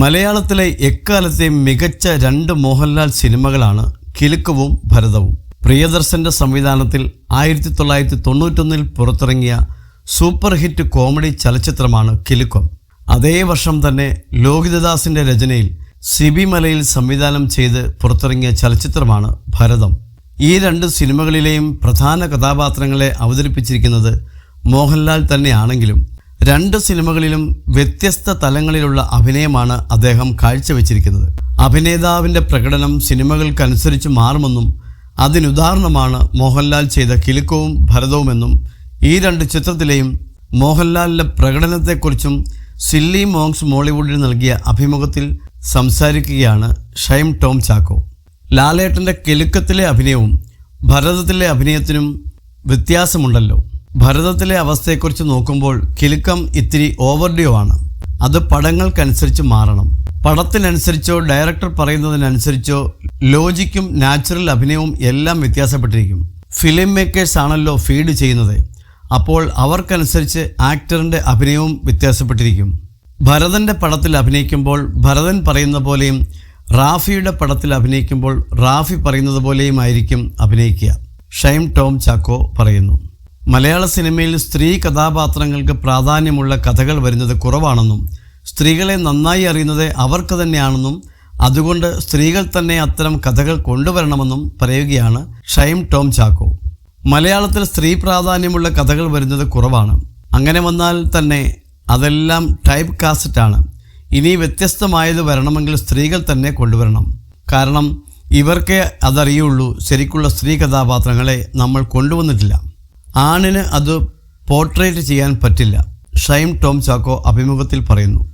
മലയാളത്തിലെ എക്കാലത്തെയും മികച്ച രണ്ട് മോഹൻലാൽ സിനിമകളാണ് കിലുക്കവും ഭരതവും. പ്രിയദർശന്റെ സംവിധാനത്തിൽ ആയിരത്തി തൊള്ളായിരത്തി തൊണ്ണൂറ്റൊന്നിൽ പുറത്തിറങ്ങിയ സൂപ്പർ ഹിറ്റ് കോമഡി ചലച്ചിത്രമാണ് കിലുക്കം. അതേ വർഷം തന്നെ ലോഹിതദാസിന്റെ രചനയിൽ സിബി മലയിൽ സംവിധാനം ചെയ്ത് പുറത്തിറങ്ങിയ ചലച്ചിത്രമാണ് ഭരതം. ഈ രണ്ട് സിനിമകളിലെയും പ്രധാന കഥാപാത്രങ്ങളെ അവതരിപ്പിച്ചിരിക്കുന്നത് മോഹൻലാൽ തന്നെയാണെങ്കിലും രണ്ട് സിനിമകളിലും വ്യത്യസ്ത തലങ്ങളിലുള്ള അഭിനയമാണ് അദ്ദേഹം കാഴ്ചവെച്ചിരിക്കുന്നത്. അഭിനേതാവിന്റെ പ്രകടനം സിനിമകൾക്കനുസരിച്ച് മാറുമെന്നും അതിനുദാഹരണമാണ് മോഹൻലാൽ ചെയ്ത കിലുക്കവും ഭരതവുമെന്നും ഈ രണ്ട് ചിത്രത്തിലെയും മോഹൻലാലിന്റെ പ്രകടനത്തെക്കുറിച്ചും സില്ലി മോങ്സ് മോളിവുഡിൽ നൽകിയ അഭിമുഖത്തിൽ സംസാരിക്കുകയാണ് ഷൈം ടോം ചാക്കോ. ലാലേട്ടന്റെ കിലുക്കത്തിലെ അഭിനയവും ഭരതത്തിലെ അഭിനയത്തിനും വ്യത്യാസമുണ്ടല്ലോ. ഭരതത്തിലെ അവസ്ഥയെക്കുറിച്ച് നോക്കുമ്പോൾ കിലുക്കം ഇത്തിരി ഓവർഡ്യൂ ആണ്. അത് പടങ്ങൾക്കനുസരിച്ച് മാറണം. പടത്തിനനുസരിച്ചോ ഡയറക്ടർ പറയുന്നതിനനുസരിച്ചോ ലോജിക്കും നാച്ചുറൽ അഭിനയവും എല്ലാം വ്യത്യാസപ്പെട്ടിരിക്കും. ഫിലിം മേക്കേഴ്സ് ആണല്ലോ ഫീഡ് ചെയ്യുന്നത്. അപ്പോൾ അവർക്കനുസരിച്ച് ആക്ടറിന്റെ അഭിനയവും വ്യത്യാസപ്പെട്ടിരിക്കും. ഭരതന്റെ പടത്തിൽ അഭിനയിക്കുമ്പോൾ ഭരതൻ പറയുന്ന പോലെയും റാഫിയുടെ പടത്തിൽ അഭിനയിക്കുമ്പോൾ റാഫി പറയുന്നത് പോലെയും ആയിരിക്കും അഭിനയിക്കുക. ഷൈം ടോം ചാക്കോ പറയുന്നു. മലയാള സിനിമയിൽ സ്ത്രീ കഥാപാത്രങ്ങൾക്ക് പ്രാധാന്യമുള്ള കഥകൾ വരുന്നത് കുറവാണെന്നും സ്ത്രീകളെ നന്നായി അറിയുന്നത് അവർക്ക് തന്നെയാണെന്നും അതുകൊണ്ട് സ്ത്രീകൾ തന്നെ അത്തരം കഥകൾ കൊണ്ടുവരണമെന്നും പറയുകയാണ് ഷൈം ടോം ചാക്കോ. മലയാളത്തിൽ സ്ത്രീ പ്രാധാന്യമുള്ള കഥകൾ വരുന്നത് കുറവാണ്. അങ്ങനെ വന്നാൽ തന്നെ അതെല്ലാം ടൈപ്പ് കാസറ്റാണ്. ഇനി വ്യത്യസ്തമായത് വരണമെങ്കിൽ സ്ത്രീകൾ തന്നെ കൊണ്ടുവരണം. കാരണം ഇവർക്കേ അതറിയുള്ളൂ ശരിക്കുള്ള സ്ത്രീ കഥാപാത്രങ്ങളെ നമ്മൾ കൊണ്ടുവന്നിട്ടില്ല. ആണിന് അത് പോർട്രേറ്റ് ചെയ്യാൻ പറ്റില്ല. ഷൈം ടോം ചാക്കോ അഭിമുഖത്തിൽ പറയുന്നു.